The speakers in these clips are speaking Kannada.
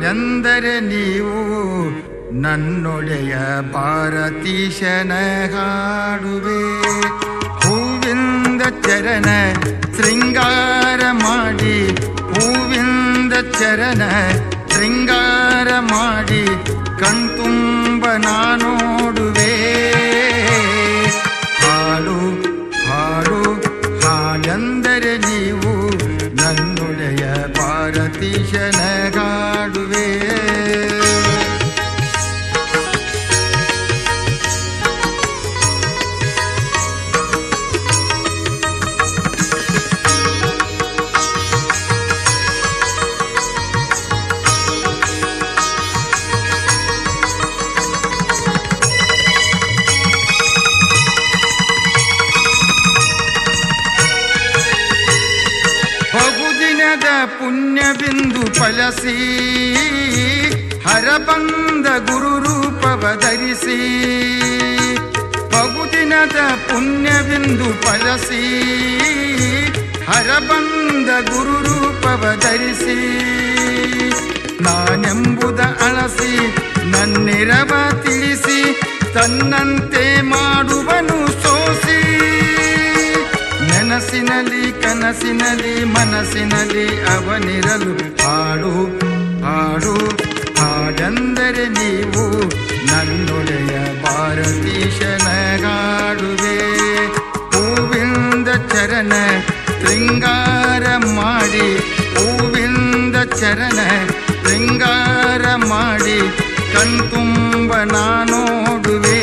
ಹಾಡೆಂದರೆ ನೀವು ನನ್ನೊಡೆಯ ಭಾರತೀಶನ ಹಾಡುವೆ ಹೂವಿಂದ ಚರಣ ಶೃಂಗಾರ ಮಾಡಿ ಹೂವಿಂದ ಚರಣ ಶೃಂಗಾರ ಮಾಡಿ ನನ್ನೊಡೆಯ ಭಾರತೀಶನ ಹಾಡುವೆ ಪುಣ್ಯ ಬಿಂದು ಫಲಸಿ ಹರಬಂದ ಗುರು ರೂಪವ ಧರಿಸಿ, ಬಹುದಿನದ ಪುಣ್ಯಬಿಂದು ಫಲಸಿ ಹರಬಂದ ಗುರು ರೂಪವ ಧರಿಸಿ. ನಾನೆಂಬುದ ಅಳಸಿ, ನನ್ನಿರವ ತಿಳಿಸಿ, ತನ್ನಂತೆ ಮಾಡುವನು ಸೋಸಿ ನೆನಸಿನಲ್ಲಿ ಕನಸಿನಲ್ಲಿ, ಮನಸ್ಸಿನಲ್ಲಿ ಅವನಿರಲು ಹಾಡು ಹಾಡು, ಹಾಡೆಂದರೆ ನೀವು ನನ್ನೊಡೆಯ ಭಾರತೀಶನ ಹಾಡುವೆ ಹೂವಿಂದ ಚರಣ ಶೃಂಗಾರ ಮಾಡಿ, ಹೂವಿಂದ ಚರಣ ಶೃಂಗಾರ ಮಾಡಿ, ಕಣ್ತುಂಬ ನಾನೋಡುವೆ.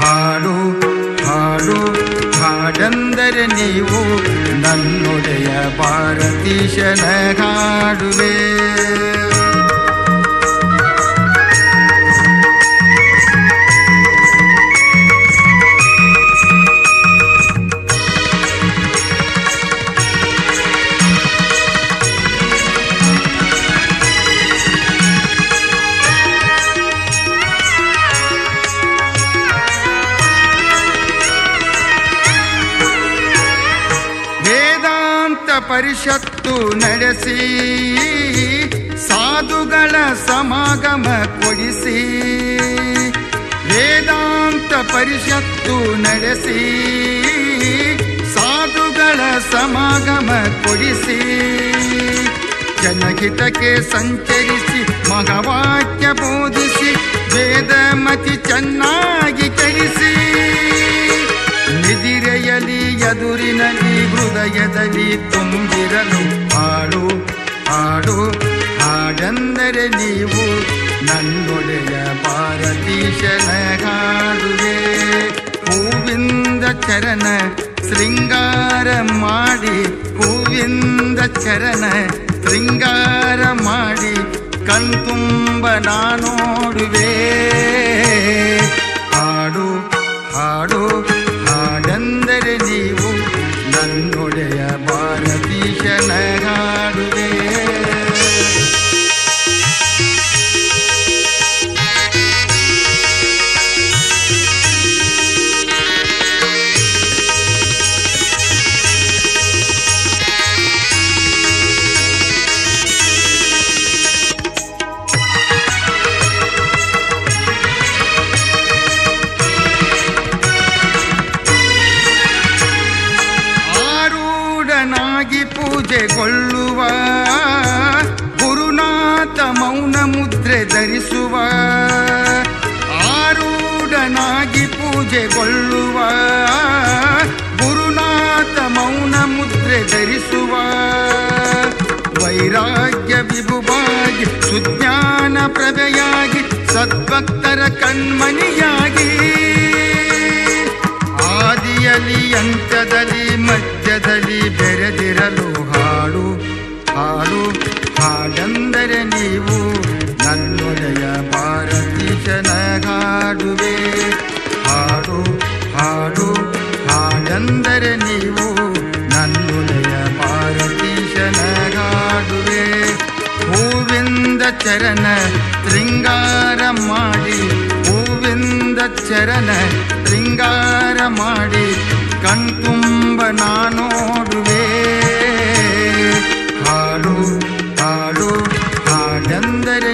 ಹಾಡು ಹಾಡೆಂದರೆ ನೀವು ನನ್ನೊಡೆಯ ಭಾರತೀಶನ ಹಾಡುವೆ ಪರಿಷತ್ತು ನಡೆಸಿ, ಸಾಧುಗಳ ಸಮಾಗಮ ಕೊಡಿಸಿ, ವೇದಾಂತ ಪರಿಷತ್ತು ನಡೆಸಿ, ಸಾಧುಗಳ ಸಮಾಗಮ ಕೊಡಿಸಿ, ಜನಹಿತಕ್ಕೆ ಸಂಚರಿಸಿ, ಮಹವಾಕ್ಯ ಬೋಧಿಸಿ ವೇದಮತಿ ಚೆನ್ನಾಗಿ ಕಳಿಸಿ ನಿದಿರೆಯಲಿ ಎದುರಿನಲ್ಲಿ ಹೃದಯದಲ್ಲಿ ತುಂಬಿರಲು ಹಾಡು ಹಾಡು ಹಾಡೆಂದರೆ ನೀವು ನನ್ನೊಡೆಯ ಭಾರತೀಶನ ಹಾಡುವೆ ಹೂವಿಂದ ಚರಣ ಶೃಂಗಾರ ಮಾಡಿ ಹೂವಿಂದ ಚರಣ ಶೃಂಗಾರ ಮಾಡಿ ಕಣ್ತುಂಬ ನಾನೋಡುವೆ ಪೂಜೆಗೊಳ್ಳುವ, ಗುರುನಾಥ ಮೌನ ಮುದ್ರೆ ಧರಿಸುವ, ಆರೂಢನಾಗಿ ಪೂಜೆಗೊಳ್ಳುವ, ಗುರುನಾಥ ಮೌನ ಮುದ್ರೆ ಧರಿಸುವ, ವೈರಾಗ್ಯ ವಿಭುವಾಗಿ ಸುಜ್ಞಾನ ಪ್ರಭೆಯಾಗಿ ಸದ್ಭಕ್ತರ ಕಣ್ಮಣಿಯಾಗಿ ನಂದರ ನೀವು ನನ್ನುಲೆಯ ಮಾರುತೀಶನಗಾಡುವೆ ಹೂವಿಂದ ಚರಣ ಶೃಂಗಾರ ಮಾಡಿ ಹೂವಿಂದ ಚರಣ ಶೃಂಗಾರ ಮಾಡಿ ಕಣ್ತುಂಬ ನಾನೋಡುವೆ ಹಾಡು ಹಾಡು ಹಾಡೆಂದರೆ